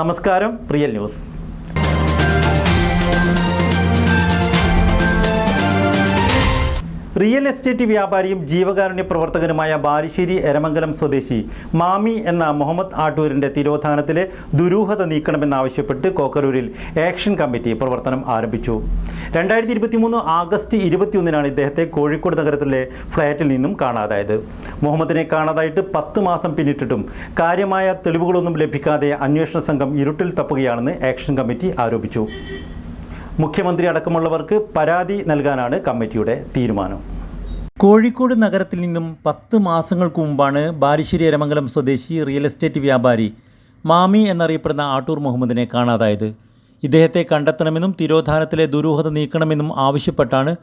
നമസ്കാരം real news. Real estate വ്യാപാരിയും ജീവകാരുണ്യ പ്രവർത്തകനുമായ ബാലുശ്ശേരി എരമംഗലം സ്വദേശി മാമി എന്ന മുഹമ്മദ് ആട്ടൂരിന്റെ തിരോധാനത്തിലെ ദുരൂഹത നീക്കണമെന്നാവശ്യപ്പെട്ട് കോക്കരൂരിൽ ആക്ഷൻ കമ്മിറ്റി പ്രവർത്തനം ആരംഭിച്ചു. രണ്ടായിരത്തി ഇരുപത്തിമൂന്ന് ആഗസ്റ്റ് ഇരുപത്തിയൊന്നിനാണ് ഇദ്ദേഹത്തെ കോഴിക്കോട് നഗരത്തിലെ ഫ്ളാറ്റിൽ നിന്നും കാണാതായത്. മുഹമ്മദിനെ കാണാതായിട്ട് പത്ത് മാസം പിന്നിട്ടിട്ടും കാര്യമായ തെളിവുകളൊന്നും ലഭിക്കാതെ അന്വേഷണ സംഘം ഇരുട്ടിൽ തപ്പുകയാണെന്ന് ആക്ഷൻ കമ്മിറ്റി ആരോപിച്ചു. മുഖ്യമന്ത്രി അടക്കമുള്ളവർക്ക് പരാതി നൽകാനാണ് കമ്മിറ്റിയുടെ തീരുമാനം. കോഴിക്കോട് നഗരത്തിൽ നിന്നും പത്ത് മാസങ്ങൾക്ക് മുമ്പാണ് ബാലുശ്ശേരി എരമംഗലം സ്വദേശി റിയൽ എസ്റ്റേറ്റ് വ്യാപാരി മാമി എന്നറിയപ്പെടുന്ന ആട്ടൂർ മുഹമ്മദിനെ കാണാതായത്. ഇദ്ദേഹത്തെ കണ്ടെത്തണമെന്നും തിരോധാനത്തിലെ ദുരൂഹത നീക്കണമെന്നും ആവശ്യപ്പെട്ടാണ്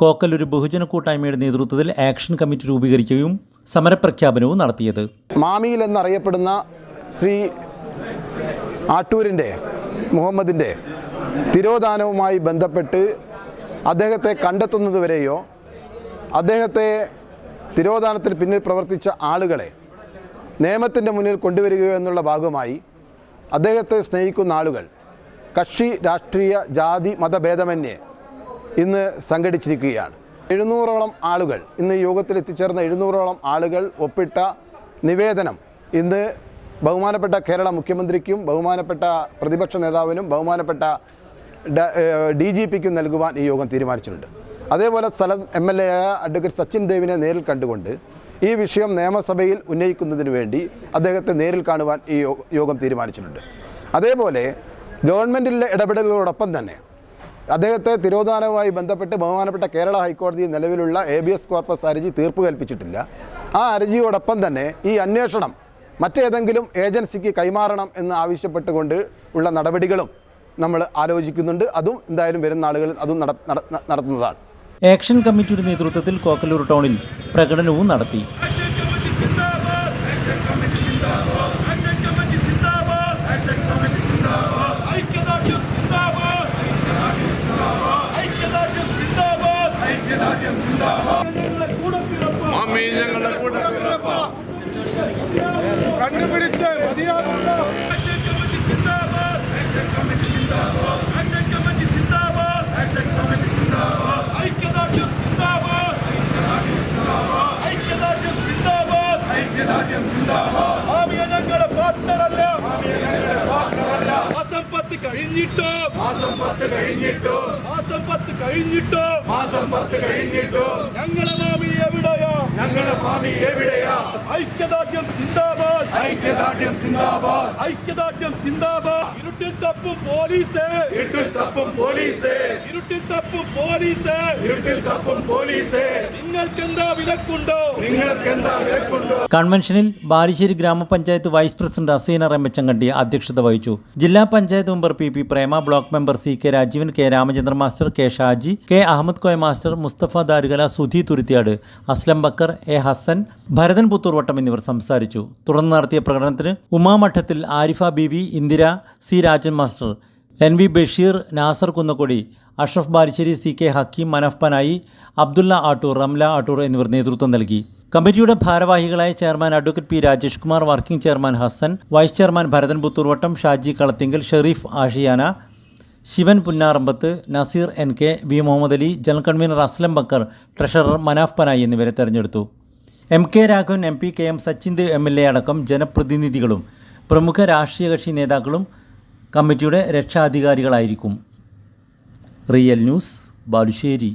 കോക്കൽ ഒരു ബഹുജന കൂട്ടായ്മയുടെ നേതൃത്വത്തിൽ ആക്ഷൻ കമ്മിറ്റി രൂപീകരിക്കുകയും സമരപ്രഖ്യാപനവും നടത്തിയത്. മാമിയിൽ എന്നറിയപ്പെടുന്ന ശ്രീ ആട്ടൂരിന്റെ മുഹമ്മദിന്റെ തിരോധാനവുമായി ബന്ധപ്പെട്ട് അദ്ദേഹത്തെ കണ്ടെത്തുന്നതുവരെയോ അദ്ദേഹത്തെ തിരോധാനത്തിന് പിന്നിൽ പ്രവർത്തിച്ച ആളുകളെ നിയമത്തിന്റെ മുന്നിൽ കൊണ്ടുവരികയോ എന്നുള്ള ഭാഗമായി അദ്ദേഹത്തെ സ്നേഹിക്കുന്ന ആളുകൾ കക്ഷി രാഷ്ട്രീയ ജാതി മതഭേദമന്യേ ഇന്ന് സംഘടിച്ചിരിക്കുകയാണ്. എഴുന്നൂറോളം ആളുകൾ ഇന്ന് യോഗത്തിൽ എത്തിച്ചേർന്ന എഴുന്നൂറോളം ആളുകൾ ഒപ്പിട്ട നിവേദനം ഇന്ന് ബഹുമാനപ്പെട്ട കേരള മുഖ്യമന്ത്രിക്കും ബഹുമാനപ്പെട്ട പ്രതിപക്ഷ നേതാവിനും ബഹുമാനപ്പെട്ട ഡി ജി പിക്കും നൽകുവാൻ ഈ യോഗം തീരുമാനിച്ചിട്ടുണ്ട്. അതേപോലെ സ്ഥലം എം എൽ എ ആയ അഡ്വക്കേറ്റ് സച്ചിൻ ദേവിനെ നേരിൽ കണ്ടുകൊണ്ട് ഈ വിഷയം നിയമസഭയിൽ ഉന്നയിക്കുന്നതിന് വേണ്ടി അദ്ദേഹത്തെ നേരിൽ കാണുവാൻ ഈ യോഗം തീരുമാനിച്ചിട്ടുണ്ട്. അതേപോലെ ഗവൺമെന്റിലെ ഇടപെടലുകളോടൊപ്പം തന്നെ അദ്ദേഹത്തെ തിരോധാനവുമായി ബന്ധപ്പെട്ട് ബഹുമാനപ്പെട്ട കേരള ഹൈക്കോടതി നിലവിലുള്ള എ ബി എസ് കോർപ്പസ് ഹർജി തീർപ്പ് കൽപ്പിച്ചിട്ടില്ല. ആ ഹർജിയോടൊപ്പം തന്നെ ഈ അന്വേഷണം മറ്റേതെങ്കിലും ഏജൻസിക്ക് കൈമാറണം എന്ന് ആവശ്യപ്പെട്ടുകൊണ്ട് ഉള്ള നടപടികളും നമ്മൾ ആലോചിക്കുന്നുണ്ട്. അതും എന്തായാലും വരുന്ന ആളുകൾ അതും നട- നട- നടത്തുന്നതാണ്. ആക്ഷൻ കമ്മിറ്റിയുടെ നേതൃത്വത്തിൽ കോക്കലൂർ ടൗണിൽ പ്രകടനവും നടത്തി. കണ്ടുപിടിച്ച് സിന്ദാബാദ് ഐക്യദാർഢ്യം സിന്ദാബാദ് ഐക്യദാർഢ്യം സിന്ദാബാദ് ഞങ്ങളുടെ കൂടപ്പിറപ്പ് മമ്മി ഞങ്ങളുടെ കൂടെ കണ്ടുപിടിച്ച് മതിയാകുന്ന ആക്ഷൻ കമ്മിറ്റി സിന്ദാബാദ് ആക്ഷൻ കമ്മിറ്റി സിന്ദാബാദ് ആക്ഷൻ കമ്മിറ്റി സിന്ദാബാദ് ആക്ഷൻ കമ്മിറ്റി സിന്ദാബാദ് ഐക്യദാർഢ്യം സിന്ദാബാദ് ഐക്യദാർഢ്യം സിന്ദാബാദ് ഐക്യദാർഢ്യം സിന്ദാബാദ് മാമിയ ഞങ്ങളുടെ പാർട്ട്ണറല്ല മാമിയ ഞങ്ങളുടെ പാർട്ട്ണറല്ല മാസം പത്ത് കഴിഞ്ഞിട്ടോ മാസം പത്ത് കഴിഞ്ഞിട്ടോ മാസം പത്ത് കഴിഞ്ഞിട്ടോ? മാസം പത്ത് കഴിഞ്ഞിട്ടോ? ഞങ്ങളെ മാമി എവിടെയാ? ഞങ്ങളെ മാമി എവിടെയാ? ഐക്യദാർഢ്യം സിന്ദാബാദ്. ഐക്യദാർഢ്യം സിന്ദാബാദ്. ഐക്യദാർഢ്യം സിന്ദാബാദ്. ഇരുട്ടിൽ തപ്പും പോലീസ്. ഇരുട്ടിൽ തപ്പും പോലീസ്. ഇരുട്ടിൽ തപ്പും പോലീസ്. ഇരുട്ടിൽ തപ്പും പോലീസ്. നിങ്ങൾക്കെന്താ വിലക്കുണ്ടോ? നിങ്ങൾക്കെന്താ വിലക്കുണ്ടോ? കൺവെൻഷനിൽ ബാലുശ്ശേരി ഗ്രാമപഞ്ചായത്ത് വൈസ് പ്രസിഡന്റ് അസീന റമ്മച്ചങ്കണ്ടി അധ്യക്ഷത വഹിച്ചു. ജില്ലാ panchayat member P P Prema block member C K Rajeevan K Ramachandran master K Shaji K Ahmed Koya master Mustafa Darukala Sudhi Thuruthiyad Aslam Bakker A Hassan Bharathan Puthurvattam എന്നിവർ സംസാരിച്ചു. തുടർന്ന് നടത്തിയ പ്രകടനത്തിന് ഉമാമഠത്തിൽ Arifa Beevi Indira C Rajan master N V Basheer Nasser Kunnakkodi Ashraf Balissery C K Hakeem Manaf Panayi Abdulla Attur Ramla Attur എന്നിവർ നേതൃത്വം നൽകി. കമ്മിറ്റിയുടെ ഭാരവാഹികളായ chairman advocate P Rajesh Kumar working chairman Hassan vice chairman Bharathan Puthurvattam Shaji Kalathingal Shereef Ashiana Shivan Punnarambath Naseer N K V Muhammad Ali general convener Aslam Bakker treasurer Manaf Panayi എന്നിവരെ തെരഞ്ഞെടുത്തു. M K Raghavan M P K M Sachin Dev M L A അടക്കം ജനപ്രതിനിധികളും പ്രമുഖ രാഷ്ട്രീയ കക്ഷി നേതാക്കളും കമ്മിറ്റിയുടെ രക്ഷാധികാരികളായിരിക്കും. Real news Balussery.